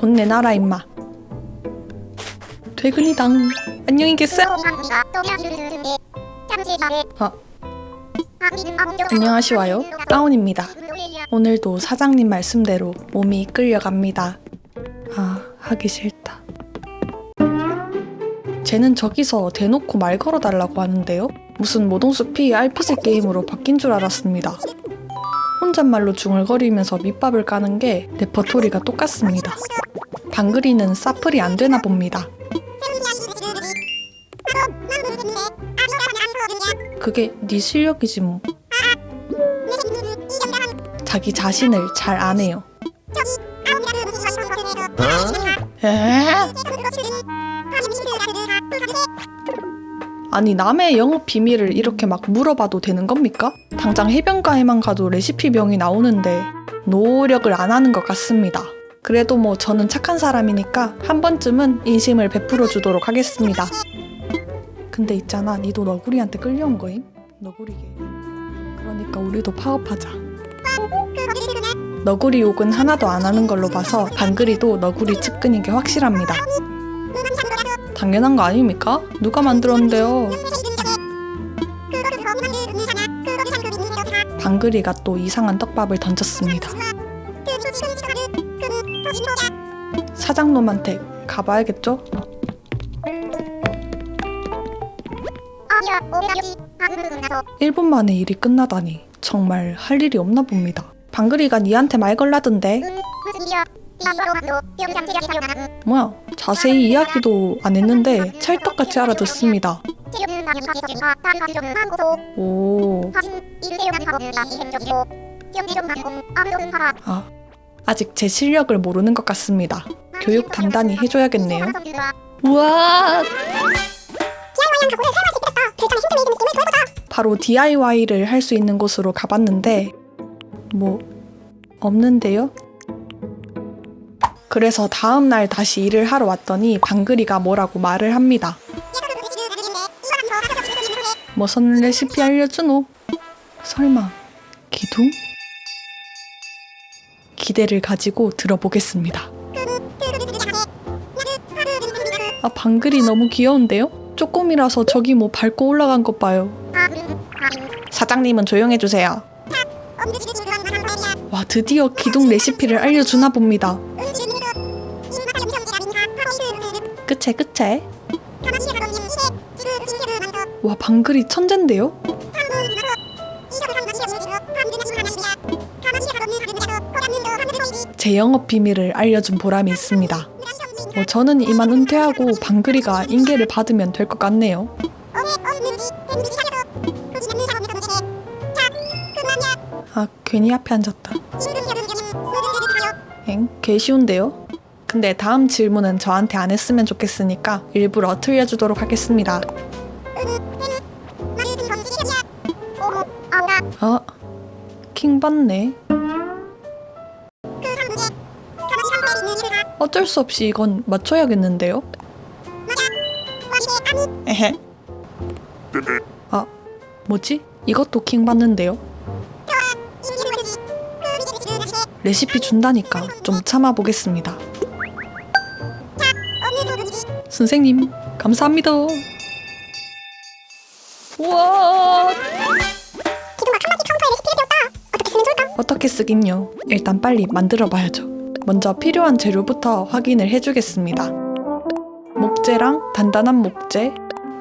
돈 내놔라 임마. 퇴근이당. 안녕히 계세요. 아, 안녕하시와요. 다운입니다. 오늘도 사장님 말씀대로 몸이 끌려갑니다. 아, 하기 싫다. 쟤는 저기서 대놓고 말 걸어달라고 하는데요. 무슨 모동숲 P RPG 게임으로 바뀐 줄 알았습니다. 혼잣말로 중얼거리면서 밑밥을 까는 게 레퍼토리가 똑같습니다. 방글이는 사플이 안 되나 봅니다. 그게 네 실력이지 뭐. 자기 자신을 잘 아네요. 에? 아니 남의 영업 비밀을 이렇게 막 물어봐도 되는 겁니까? 당장 해변가에만 가도 레시피 병이 나오는데 노력을 안 하는 것 같습니다. 그래도 뭐 저는 착한 사람이니까 한 번쯤은 인심을 베풀어 주도록 하겠습니다. 근데 있잖아, 니도 너구리한테 끌려온 거임? 너구리게. 그러니까 우리도 파업하자. 너구리 욕은 하나도 안 하는 걸로 봐서 방글이도 너구리 측근인 게 확실합니다. 당연한 거 아닙니까? 누가 만들었는데요? 방글이가 또 이상한 떡밥을 던졌습니다. 사장놈한테 가봐야겠죠? 일 분 만에 일이 끝나다니 정말 할 일이 없나 봅니다. 방글이가 니한테 말 걸라던데 뭐야 자세히 이야기도 안 했는데 찰떡같이 알아듣습니다. 오, 아, 아직 제 실력을 모르는 것 같습니다. 교육 단단히 해줘야겠네요. 우와, 바로 DIY를 할 수 있는 곳으로 가봤는데 뭐 없는데요? 그래서 다음 날 다시 일을 하러 왔더니 방글이가 뭐라고 말을 합니다. 무슨 레시피 알려주노? 설마 기둥? 기대를 가지고 들어보겠습니다. 아 방글이 너무 귀여운데요? 조금이라서 저기 뭐 밟고 올라간 것 봐요. 사장님은 조용해 주세요. 와 드디어 기둥 레시피를 알려주나 봅니다. 끝에 끝에 와 방글이 천잰데요? 제 영업 비밀을 알려준 보람이 있습니다. 뭐 저는 이만 은퇴하고 방글이가 인계를 받으면 될 것 같네요. 아 괜히 앞에 앉았다. 엥? 개 쉬운데요? 근데 다음 질문은 저한테 안 했으면 좋겠으니까 일부러 틀려주도록 하겠습니다. 아, 킹 받네. 어쩔 수 없이 이건 맞춰야겠는데요? 에헤. 아, 뭐지? 이것도 킹 받는데요? 레시피 준다니까 좀 참아보겠습니다. 선생님, 감사합니다. 우와! 어떻게 쓰긴요? 일단 빨리 만들어 봐야죠. 먼저 필요한 재료부터 확인을 해주겠습니다. 목재랑 단단한 목재,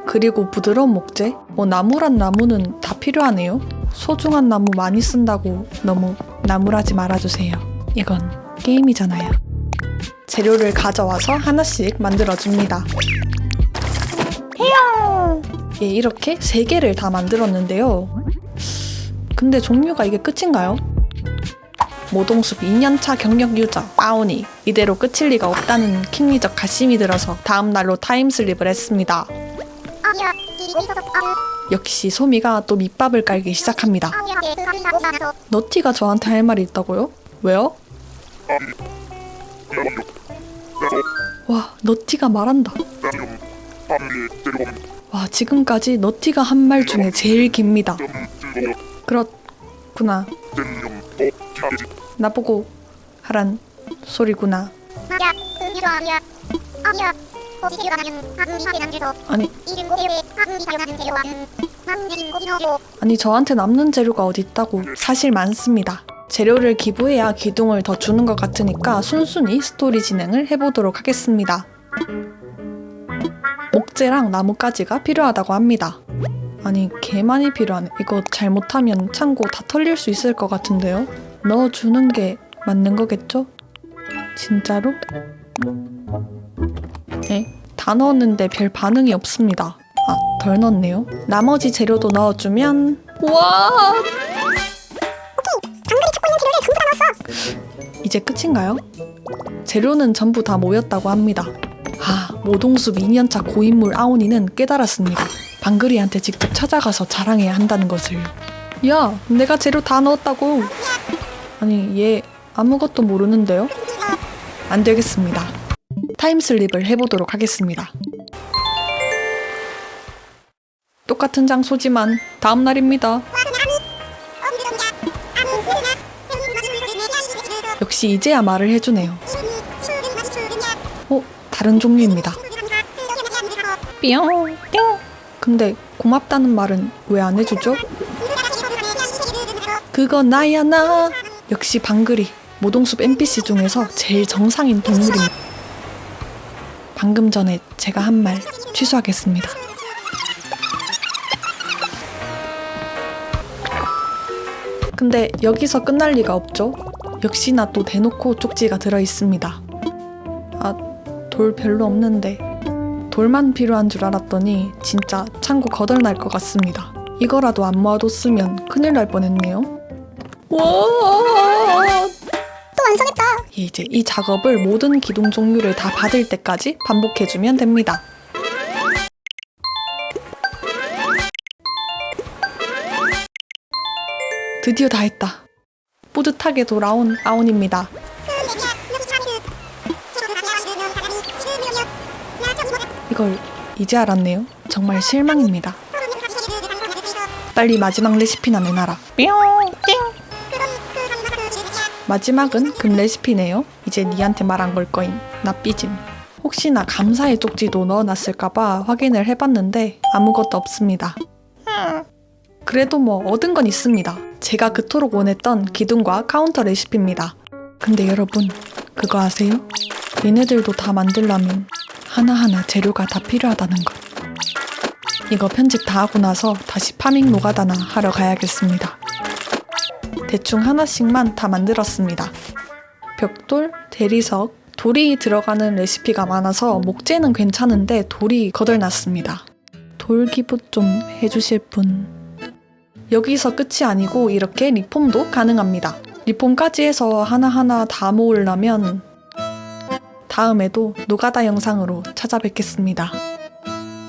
그리고 부드러운 목재, 뭐 나무란 나무는 다 필요하네요. 소중한 나무 많이 쓴다고 너무 나무라지 말아주세요. 이건 게임이잖아요. 재료를 가져와서 하나씩 만들어줍니다. 해요! 예, 이렇게 세 개를 다 만들었는데요. 근데 종류가 이게 끝인가요? 모동숲 2년차 경력 유저 아오니 이대로 끝일 리가 없다는 킹리적 가심이 들어서 다음 날로 타임슬립을 했습니다. 역시 소미가 또 밑밥을 깔기 시작합니다. 너티가 저한테 할 말이 있다고요? 왜요? 와, 너티가 말한다. 와, 지금까지 너티가 한 말 중에 제일 깁니다. 그렇구나. 나보고 하란 소리구나. 아니. 아니 저한테 남는 재료가 어디 있다고 사실 많습니다. 재료를 기부해야 기둥을 더 주는 것 같으니까 순순히 스토리 진행을 해보도록 하겠습니다. 목재랑 나뭇가지가 필요하다고 합니다. 아니 개 많이 필요하네. 이거 잘못하면 창고 다 털릴 수 있을 것 같은데요. 넣어주는 게 맞는 거겠죠? 진짜로? 에? 다 넣었는데 별 반응이 없습니다. 아, 덜 넣었네요. 나머지 재료도 넣어주면 와! 이제 끝인가요? 재료는 전부 다 모였다고 합니다. 아, 모동숲 2년차 고인물 아오니는 깨달았습니다. 방글이한테 직접 찾아가서 자랑해야 한다는 것을. 야, 내가 재료 다 넣었다고. 아니, 얘 아무것도 모르는데요? 안 되겠습니다. 타임슬립을 해보도록 하겠습니다. 똑같은 장소지만 다음 날입니다. 역시 이제야 말을 해주네요. 어, 다른 종류입니다. 뿅, 뿅. 근데 고맙다는 말은 왜 안 해주죠? 그건 나야 나. 역시 방글이 모동숲 NPC 중에서 제일 정상인 동물입니다. 방금 전에 제가 한 말 취소하겠습니다. 근데 여기서 끝날 리가 없죠? 역시나 또 대놓고 쪽지가 들어 있습니다. 아, 돌 별로 없는데. 돌만 필요한 줄 알았더니 진짜 창고 거덜날 것 같습니다. 이거라도 안 모아뒀으면 큰일 날 뻔했네요. 와! 또 완성했다. 이제 이 작업을 모든 기둥 종류를 다 받을 때까지 반복해주면 됩니다. 드디어 다 했다. 뿌듯하게 돌아온 아온입니다. 이걸 이제 알았네요. 정말 실망입니다. 빨리 마지막 레시피나 내놔라. 뿅! 띵! 마지막은 금 레시피네요. 이제 니한테 말한 걸 거임. 나 삐짐. 혹시나 감사의 쪽지도 넣어놨을까봐 확인을 해봤는데 아무것도 없습니다. 그래도 뭐 얻은 건 있습니다. 제가 그토록 원했던 기둥과 카운터 레시피입니다. 근데 여러분 그거 아세요? 얘네들도 다 만들려면 하나하나 재료가 다 필요하다는 것. 이거 편집 다 하고 나서 다시 파밍 노가다나 하러 가야겠습니다. 대충 하나씩만 다 만들었습니다. 벽돌, 대리석, 돌이 들어가는 레시피가 많아서 목재는 괜찮은데 돌이 거덜났습니다. 돌 기부 좀 해주실 분. 여기서 끝이 아니고 이렇게 리폼도 가능합니다. 리폼까지 해서 하나하나 다 모으려면 다음에도 노가다 영상으로 찾아뵙겠습니다.